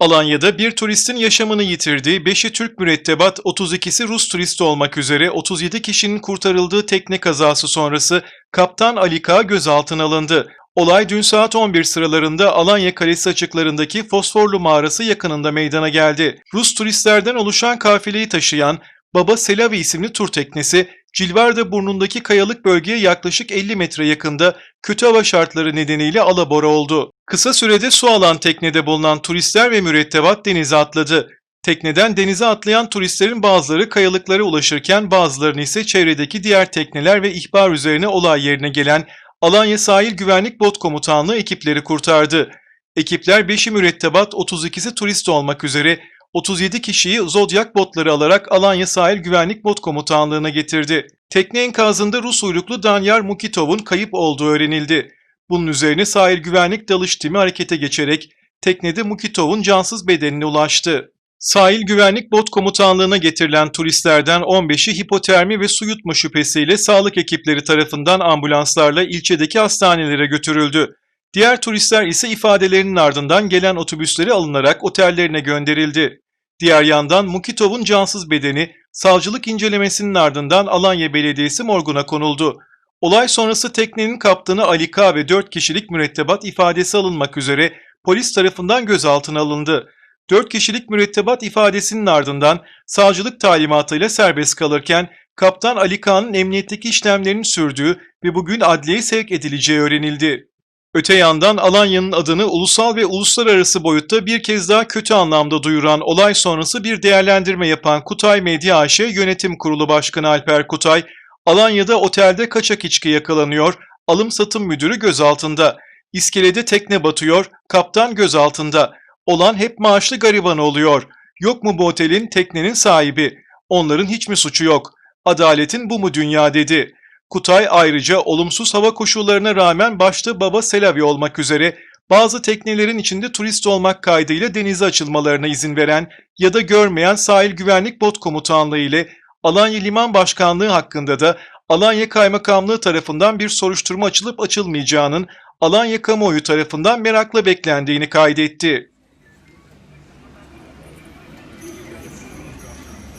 Alanya'da bir turistin yaşamını yitirdiği 5'i Türk mürettebat, 32'si Rus turist olmak üzere 37 kişinin kurtarıldığı tekne kazası sonrası Kaptan Ali K. gözaltına alındı. Olay dün saat 11 sıralarında Alanya Kalesi açıklarındaki Fosforlu Mağarası yakınında meydana geldi. Rus turistlerden oluşan kafileyi taşıyan Baba Selavi isimli tur teknesi, Cilvarda burnundaki kayalık bölgeye yaklaşık 50 metre yakında kötü hava şartları nedeniyle alabora oldu. Kısa sürede su alan teknede bulunan turistler ve mürettebat denize atladı. Tekneden denize atlayan turistlerin bazıları kayalıklara ulaşırken bazılarını ise çevredeki diğer tekneler ve ihbar üzerine olay yerine gelen Alanya Sahil Güvenlik Bot Komutanlığı ekipleri kurtardı. Ekipler 5'i mürettebat 32'si turist olmak üzere 37 kişiyi Zodyak botları alarak Alanya Sahil Güvenlik Bot Komutanlığı'na getirdi. Tekne enkazında Rus uyruklu Danyar Mukitov'un kayıp olduğu öğrenildi. Bunun üzerine sahil güvenlik dalış timi harekete geçerek teknede Mukitov'un cansız bedenine ulaştı. Sahil Güvenlik Bot Komutanlığı'na getirilen turistlerden 15'i hipotermi ve su yutma şüphesiyle sağlık ekipleri tarafından ambulanslarla ilçedeki hastanelere götürüldü. Diğer turistler ise ifadelerinin ardından gelen otobüsleri alınarak otellerine gönderildi. Diğer yandan Mukitov'un cansız bedeni savcılık incelemesinin ardından Alanya Belediyesi morguna konuldu. Olay sonrası teknenin kaptanı Ali K. ve 4 kişilik mürettebat ifadesi alınmak üzere polis tarafından gözaltına alındı. 4 kişilik mürettebat ifadesinin ardından savcılık talimatıyla serbest kalırken kaptan Ali K'nın emniyetteki işlemlerini sürdüğü ve bugün adliyeye sevk edileceği öğrenildi. Öte yandan Alanya'nın adını ulusal ve uluslararası boyutta bir kez daha kötü anlamda duyuran olay sonrası bir değerlendirme yapan Kutay Medya AŞ Yönetim Kurulu Başkanı Alper Kutay, Alanya'da otelde kaçak içki yakalanıyor, alım satım müdürü gözaltında, İskelede tekne batıyor, kaptan gözaltında, olan hep maaşlı gariban oluyor. Yok mu bu otelin teknenin sahibi? Onların hiç mi suçu yok? Adaletin bu mu dünya dedi. Kutay ayrıca olumsuz hava koşullarına rağmen başta Baba Selavi olmak üzere bazı teknelerin içinde turist olmak kaydıyla denize açılmalarına izin veren ya da görmeyen Sahil Güvenlik Bot Komutanlığı ile Alanya Liman Başkanlığı hakkında da Alanya Kaymakamlığı tarafından bir soruşturma açılıp açılmayacağının Alanya kamuoyu tarafından merakla beklendiğini kaydetti.